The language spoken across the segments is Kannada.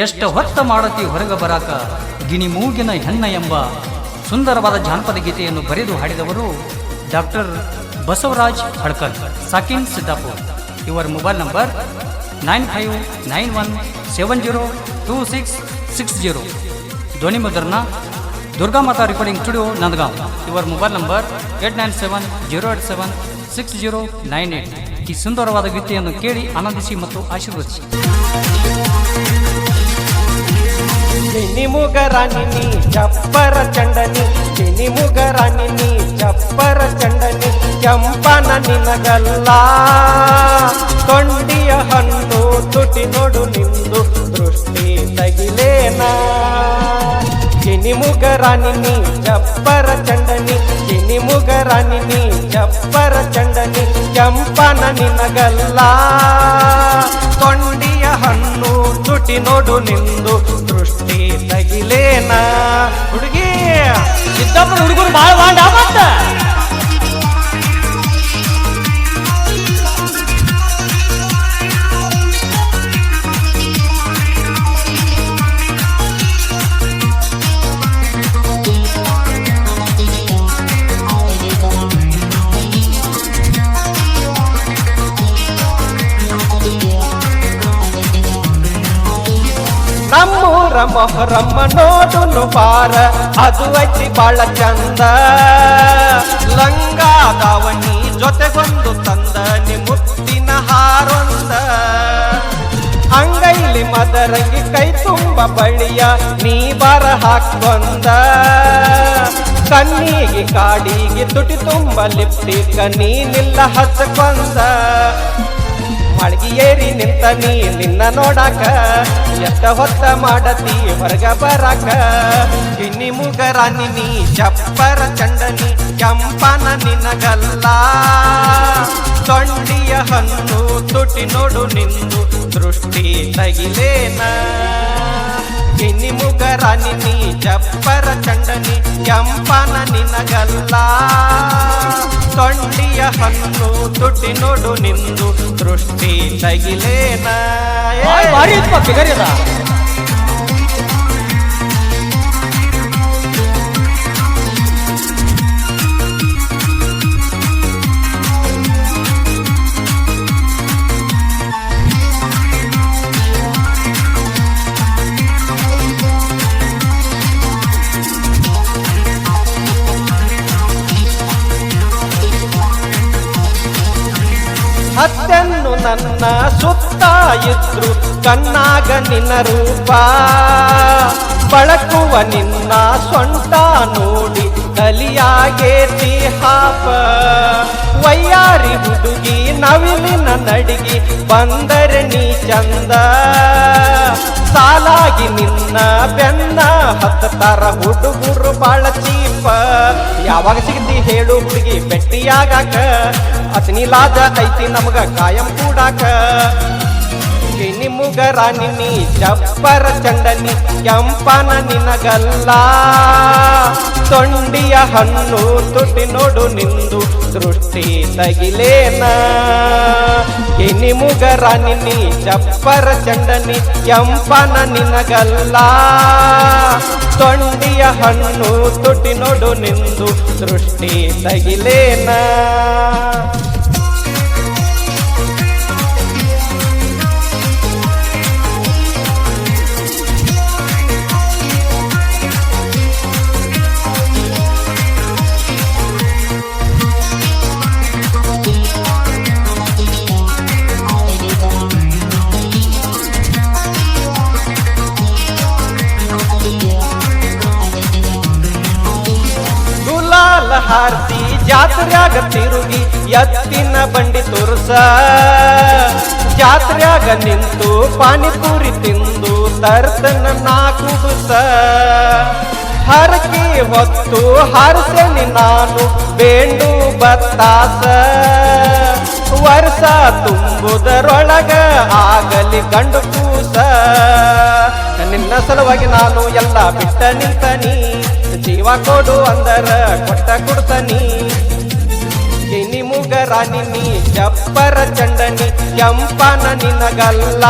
ಎಷ್ಟ ಹೊತ್ತ ಮಾಡತಿ ಹೊರಗೆ ಬರಾಕ ಗಿಣಿ ಮೂಗಿನ ಹೆಣ್ಣ ಎಂಬ ಸುಂದರವಾದ ಜಾನಪದ ಗೀತೆಯನ್ನು ಬರೆದು ಹಾಡಿದವರು ಡಾಕ್ಟರ್ ಬಸವರಾಜ್ ಹಡ್ಕಲ್ ಸಾಕಿನ್ ಸಿದ್ದಾಪುರ್. ಇವರ mobile number nine five nine one seven zero two six six zero. ಧ್ವನಿ ಮುದ್ರಣ, ದುರ್ಗಾ ಮಾತಾ ರೆಕಾರ್ಡಿಂಗ್ ಸ್ಟುಡಿಯೋ, ನಂದಗಾಂವ್. ಇವರ mobile number eight nine seven zero eight seven six zero nine eight. ಈ ಸುಂದರವಾದ ಗೀತೆಯನ್ನು ಕೇಳಿ ಆನಂದಿಸಿ ಮತ್ತು ಆಶೀರ್ವದಿಸಿ. ನೀ, ಚಪ್ಪರ ಚಂಡನಿ. ಚಿನಿ ಮುಗರಾಣಿ ನೀ, ಚಪ್ಪರ ಚಂಡನಿ. ಕೆಂಪನ ನಿನಗಲ್ಲ. ಕೊಂಡಿಯ ಹಣ್ಣು ತುಟಿ ನೋಡು ನಿಂದು ದೃಷ್ಟಿ ತಗಿಲೇನ. ಚಿನಿ ಮುಗರಾಣಿ ನೀ, ಚಪ್ಪರ ಚಿನಿ ಮುಗರಾಣಿ ನೀ ಚಪ್ಪರ ಚಂಡನಿ ಕೆಂಪನ ನಿನಗಲ್ಲ. ಕೊಂಡಿಯ ಹಣ್ಣು ತುಟಿ ನೋಡು ನಿಂದು, ದೃಷ್ಟಿ ತಗಿಲೇನಾ. ಹುಡುಗಿ ಹುಡುಗರು ಬಾಳ ವಾಂಡ ಮೊಹರಮ್ಮ ನೋಡುನು ಪಾರ, ಅದು ಐತಿ ಬಾಳ ಚಂದ. ಲಂಗಾದವನಿ ಜೊತೆಗೊಂದು ತಂದ ನಿ ಮುತ್ತಿನ ಹಾರೊಂದ. ಅಂಗೈಲಿ ಮದರಂಗಿ ಕೈ ತುಂಬ ಬಳಿಯ, ನೀ ಬರ ಹಾಕೊಂದ ಕಣ್ಣಿಗೆ ಕಾಡಿಗೆ ತುಟಿ ತುಂಬ ಲಿಪ್ಟಿಕ ನೀನಿಲ್ಲ ಹಚ್ಕೊಂದ. ಏರಿ ನಿಂತ ನೀ ನಿನ್ನ ನೋಡಾಕ. ಎಷ್ಟ ಹೊತ್ತ ಮಾಡತಿ ಹೊರಗ ಬರಾಕ. ಇನ್ನಿ ಮುಗರಾನಿ ನೀ, ಚಪ್ಪರ ಚಂಡನಿ ಕೆಂಪನ ನಿನಗಲ್ಲ. ತುಟಿ ನೋಡು ನಿಂದು ದೃಷ್ಟಿ ತಗಿಲೇನ. ಕಿನ್ನಿ ಮುಗರಾನಿ ನೀ ಚಪ್ಪರ ಚಂಡನಿ ಕೆಂಪನ ನಿನಗಲ್ಲ. ಕೊಂಡಿಯ ಹಣ್ಣು ತುಟ್ಟಿ ನೋಡು ನಿಂದು ದೃಷ್ಟಿ ತಗಿಲೇನ. ನನ್ನ ಸುತ್ತ ಇದ್ರು ಕಣ್ಣಾಗ ನಿನ್ನ ರೂಪ. ಬಳಕುವ ನಿನ್ನ ಸೊಂಟ ನೋಡಿ ಕಲಿಯಾಗೇತಿ ಹಾಪ. ವೈಯಾರಿ ಹುಡುಗಿ ನವಿಲಿನ ನಡಿಗೆ ಬಂದರೆ ನೀ ಚಂದ. ಸಾಲಾಗಿ ನಿನ್ನ ಬೆನ್ನ ಹತ್ತಾರ ಹುಡುಗುರು ಬಾಳ ಚೀಪ. ಯಾವಾಗ ಸಿಗ್ತಿ ಹೇಳು ಹುಡುಗಿ, ಬೆಟ್ಟಿಯಾಗಾಕ. ಅತನಿ ಲಾಜ ಐತಿ ನಮಗ ಕಾಯಂ ಕೂಡಾಕ. ಕಿನಿ ಮುಗರಾನಿ ನೀ ಚಪ್ಪರ ಚಂಡನಿ, ಕೆಂಪನ ನಿನಗಲ್ಲ. ತೊಂಡಿಯ ಹಣ್ಣು ತುಟಿ ನೋಡು ನಿಂದು ದೃಷ್ಟಿ ತಗಿಲೇನ. ಕಿನಿ ಮುಗರ ನಿನ್ನಿ ಚಪ್ಪರ ಚಂಡನಿ, ಕೆಂಪನ ನಿನಗಲ್ಲ. ತೊಂಡಿಯ ಹಣ್ಣು ತುಟಿ ನೋಡು ನಿಂದು ದೃಷ್ಟಿ ತಗಿಲೇನ. ಜಾತ್ರ್ಯಾಗ ತಿರುಗಿ ಎತ್ತಿನ ಬಂಡಿ ತೋರ್ಸ. ಜಾತ್ರ್ಯಾಗ ನಿಂತು ಪಾನಿಪುರಿ ತಿಂದು ತರ್ತನ ನಾ ಕುಬುಸ ಹರಕಿ ಹೊತ್ತು ಹರಸೆನಿ ನಾನು ಬೇಂಡು ಬತ್ತಾಸ. ವರ್ಷ ತುಂಬುದರೊಳಗ ಆಗಲಿ ಗಂಡು ಕೂಸ. ನಿನ್ನ ಸಲುವಾಗಿ ನಾನು ಎಲ್ಲ ಬಿಟ್ಟ ನಿಂತನಿ. ಜೀವ ಕೊಡು ಅಂದರ ಕೊಟ್ಟ ಕೊಡ್ತನಿ. ಮುಗರಾನಿ ನೀ ಜಪ್ಪರ ಚಂಡನಿ ಕೆಂಪನ ನಿನಗಲ್ಲ.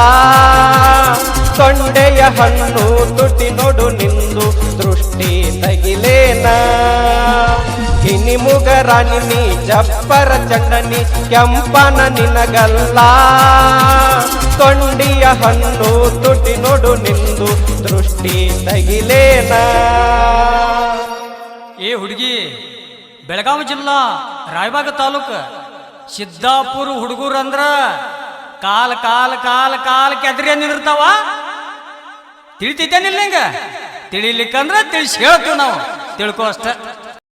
ತೊಂಡೆಯ ಹಣ್ಣು ತುಟಿ ನೋಡು ನಿಂದು, ದೃಷ್ಟಿ ತಗಿಲೇನ. ಗಿನಿ ಮುಗರಾನಿ ನೀ ಜಪ್ಪರ ಚಂಡನಿ ಕೆಂಪನ ನಿನಗಲ್ಲ. ತೊಂಡಿಯ ಹಣ್ಣು ತುಟಿ ನೋಡು ನಿಂದು, ದೃಷ್ಟಿ ತಗಿಲೇನ. ಏ ಹುಡುಗಿ, ಬೆಳಗಾವಿ ಜಿಲ್ಲಾ ರಾಯಬಾಗ ತಾಲೂಕು ಸಿದ್ದಾಪುರ ಹುಡುಗರು ಅಂದ್ರ ಕಾಲ್ ಕಾಲ್ ಕಾಲ್ ಕಾಲ್ ಕೆದ್ರಿ ನಿಂದಿರ್ತಾವ. ತಿಳಿತೈತೇನಿಲ್ಲ ಹಿಂಗ ತಿಳಿಲಿಕ್ಕಂದ್ರ ತಿಳಿಸಿ ಹೇಳ್ತೀವಿ ನಾವು. ತಿಳ್ಕೋ ಅಷ್ಟ.